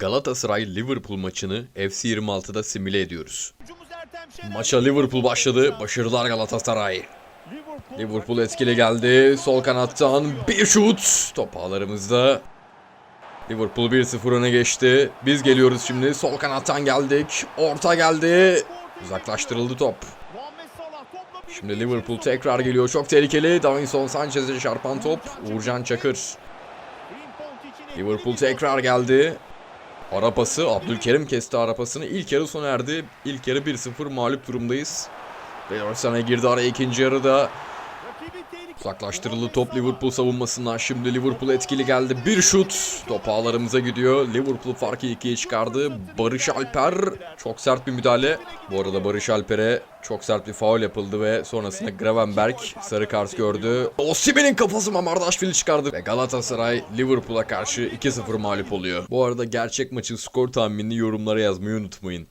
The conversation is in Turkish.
Galatasaray Liverpool maçını FC 26'da simüle ediyoruz. Maça Liverpool başladı. Başarılar Galatasaray. Liverpool etkili geldi. Sol kanattan bir şut. Top ağlarımızda. Liverpool 1-0 öne geçti. Biz geliyoruz şimdi. Sol kanattan geldik. Orta geldi. Uzaklaştırıldı top. Şimdi Liverpool tekrar geliyor. Çok tehlikeli. Davinson Sanchez'e çarpan top. Uğurcan Çakır. Liverpool tekrar geldi. Arapası Abdülkerim kesti arapasını. İlk yarı sona erdi. İlk yarı 1-0 mağlup durumdayız. Ve Arsenal'e girdi araya ikinci yarıda. Uzaklaştırıldı top Liverpool savunmasından. Şimdi Liverpool etkili geldi. Bir şut. Top ağlarımıza gidiyor. Liverpool farkı ikiye çıkardı. Barış Alper. Çok sert bir müdahale. Bu arada Barış Alper'e çok sert bir faul yapıldı ve sonrasında Gravenberg sarı kart gördü. Osimhen'in kafası Mamardaşvili çıkardı. Ve Galatasaray Liverpool'a karşı 2-0 mağlup oluyor. Bu arada gerçek maçın skor tahminini yorumlara yazmayı unutmayın.